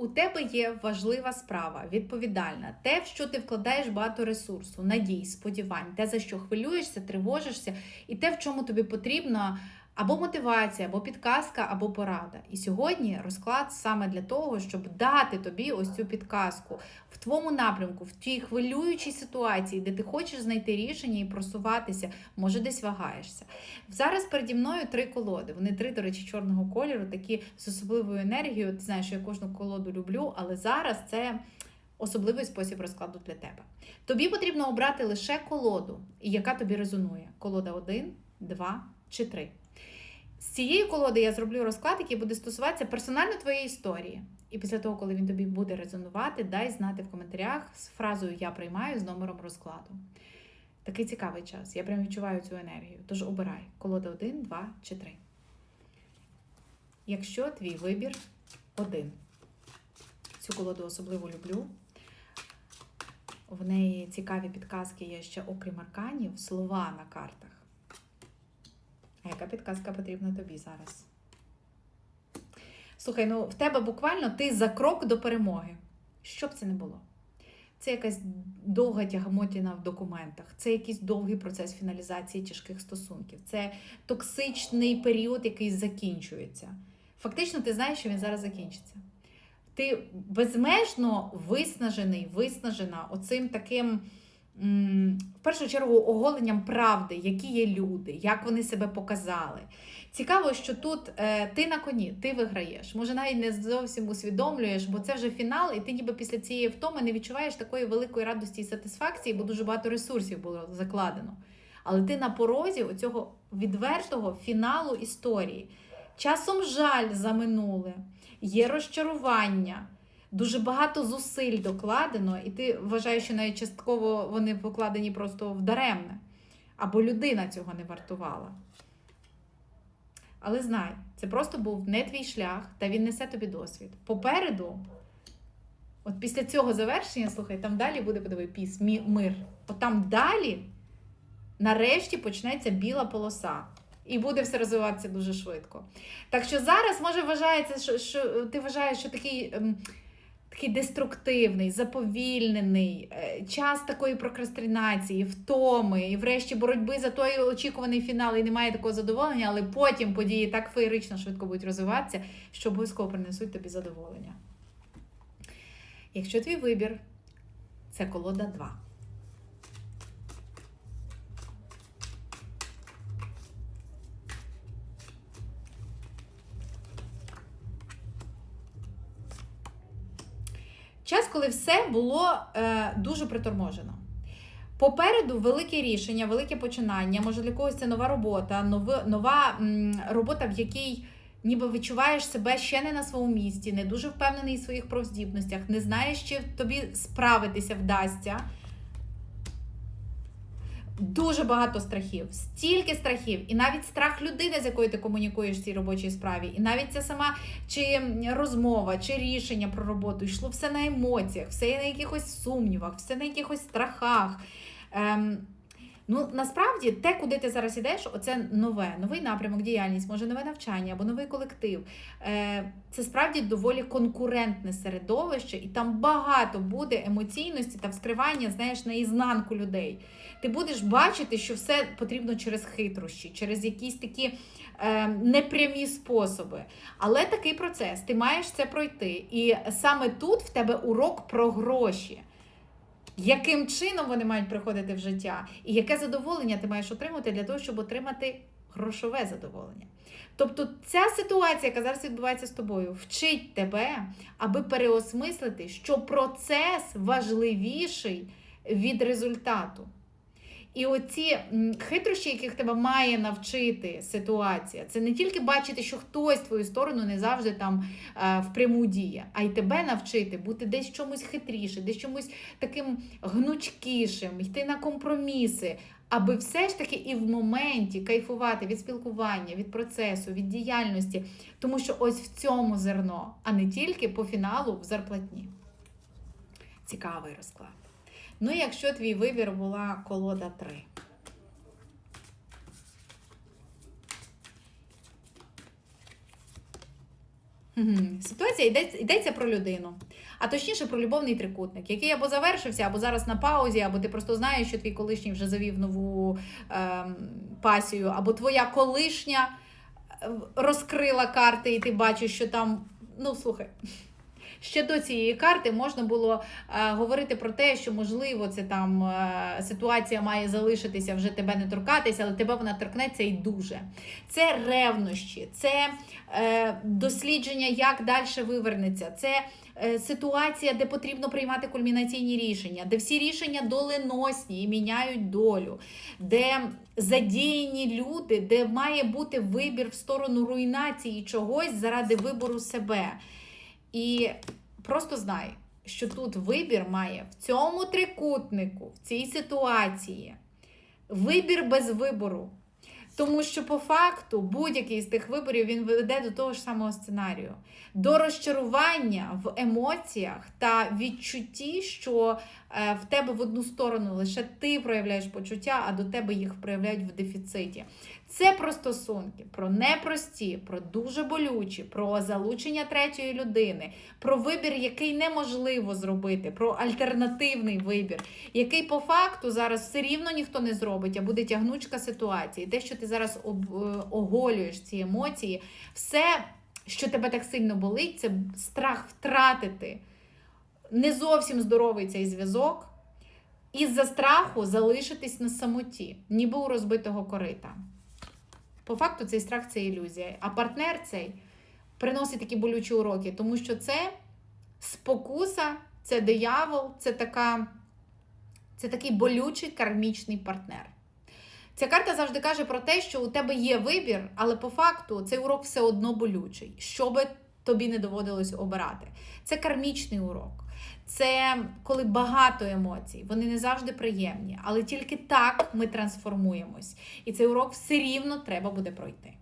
У тебе є важлива справа, відповідальна, те, в що ти вкладаєш багато ресурсу, надій, сподівань, те, за що хвилюєшся, тривожишся, і те, в чому тобі потрібно або мотивація, або підказка, або порада. І сьогодні розклад саме для того, щоб дати тобі ось цю підказку в твоєму напрямку, в тій хвилюючій ситуації, де ти хочеш знайти рішення і просуватися, може десь вагаєшся. Зараз переді мною три колоди. Вони три, до речі, чорного кольору, такі з особливою енергією. Ти знаєш, що я кожну колоду люблю, але зараз це. Особливий спосіб розкладу для тебе. Тобі потрібно обрати лише колоду, яка тобі резонує. Колода 1, 2 чи 3. З цієї колоди я зроблю розклад, який буде стосуватися персонально твоєї історії. І після того, коли він тобі буде резонувати, дай знати в коментарях з фразою Я приймаю з номером розкладу. Такий цікавий час. Я прям відчуваю цю енергію. Тож обирай колода 1, 2 чи 3. Якщо твій вибір один. Цю колоду особливо люблю. В неї цікаві підказки є ще, окрім арканів, слова на картах. Яка підказка потрібна тобі зараз? Слухай, ну в тебе буквально ти за крок до перемоги. Що б це не було? Це якась довга тягамотіна в документах, це якийсь довгий процес фіналізації тяжких стосунків, це токсичний період, який закінчується. Фактично, ти знаєш, що він зараз закінчиться. Ти безмежно виснажений, виснажена оцим таким в першу чергу оголенням правди, які є люди, як вони себе показали. Цікаво, що тут е, ти на коні, ти виграєш. Може, навіть не зовсім усвідомлюєш, бо це вже фінал, і ти ніби після цієї втоми не відчуваєш такої великої радості і сатисфакції, бо дуже багато ресурсів було закладено. Але ти на порозі оцього відвертого фіналу історії. Часом жаль за минуле, є розчарування. Дуже багато зусиль докладено, і ти вважаєш, що навіть частково вони покладені просто в даремне. Або людина цього не вартувала. Але знай, це просто був не твій шлях, та він несе тобі досвід. Попереду, от після цього завершення, слухай, там далі буде подиви піс, мир. От там далі, нарешті, почнеться біла полоса. І буде все розвиватися дуже швидко. Так що зараз, може, вважається, що, що ти вважаєш, що такий. Такий деструктивний, заповільнений, е, час такої прокрастинації, втоми, і врешті боротьби за той очікуваний фінал, і немає такого задоволення, але потім події так феєрично швидко будуть розвиватися, що обов'язково принесуть тобі задоволення. Якщо твій вибір це колода 2. Час, коли все було е, дуже приторможено. Попереду велике рішення, велике починання. Може, для когось це нова робота, нова, нова м, робота, в якій ніби відчуваєш себе ще не на своєму місці, не дуже впевнений в своїх профздібностях, не знаєш, чи тобі справитися вдасться. Дуже багато страхів, стільки страхів, і навіть страх людини, з якою ти комунікуєш в цій робочій справі, і навіть ця сама чи розмова, чи рішення про роботу. Йшло все на емоціях, все на якихось сумнівах, все на якихось страхах. Ем, Ну, насправді, те, куди ти зараз йдеш, оце нове, новий напрямок, діяльність, може нове навчання або новий колектив. Е, Це справді доволі конкурентне середовище, і там багато буде емоційності та вскривання, знаєш, на ізнанку людей. Ти будеш бачити, що все потрібно через хитрощі, через якісь такі е, непрямі способи. Але такий процес, ти маєш це пройти. І саме тут в тебе урок про гроші яким чином вони мають приходити в життя, і яке задоволення ти маєш отримати для того, щоб отримати грошове задоволення. Тобто ця ситуація, яка зараз відбувається з тобою, вчить тебе, аби переосмислити, що процес важливіший від результату. І оці хитрощі, яких тебе має навчити ситуація, це не тільки бачити, що хтось твою сторону не завжди там е, впряму діє, а й тебе навчити бути десь чомусь хитріше, десь чомусь таким гнучкішим, йти на компроміси, аби все ж таки і в моменті кайфувати від спілкування, від процесу, від діяльності, тому що ось в цьому зерно, а не тільки по фіналу в зарплатні. Цікавий розклад. Ну, якщо твій вибір була колода 3. Ситуація йдеться, йдеться про людину, а точніше про любовний трикутник, який або завершився, або зараз на паузі, або ти просто знаєш, що твій колишній вже завів нову ем, пасію, або твоя колишня е, розкрила карти, і ти бачиш, що там. Ну, слухай. Ще до цієї карти можна було е, говорити про те, що можливо це там е, ситуація має залишитися, вже тебе не торкатися, але тебе вона торкнеться і дуже. Це ревнощі, це е, дослідження, як далі вивернеться. Це ситуація, де потрібно приймати кульмінаційні рішення, де всі рішення доленосні і міняють долю, де задіяні люди, де має бути вибір в сторону руйнації чогось заради вибору себе. І просто знай, що тут вибір має в цьому трикутнику, в цій ситуації. Вибір без вибору. Тому що по факту будь-який з тих виборів він веде до того ж самого сценарію, до розчарування в емоціях та відчутті, що в тебе в одну сторону лише ти проявляєш почуття, а до тебе їх проявляють в дефіциті. Це про стосунки, про непрості, про дуже болючі, про залучення третьої людини, про вибір, який неможливо зробити, про альтернативний вибір, який по факту зараз все рівно ніхто не зробить, а буде тягнучка ситуації. Те, що ти зараз е, оголюєш ці емоції, все, що тебе так сильно болить, це страх втратити не зовсім здоровий цей зв'язок. Із-за страху залишитись на самоті, ніби у розбитого корита. По факту цей страх це ілюзія. А партнер цей приносить такі болючі уроки, тому що це спокуса, це диявол, це, така, це такий болючий кармічний партнер. Ця карта завжди каже про те, що у тебе є вибір, але по факту цей урок все одно болючий, що тобі не доводилось обирати. Це кармічний урок. Це коли багато емоцій, вони не завжди приємні, але тільки так ми трансформуємось. І цей урок все рівно треба буде пройти.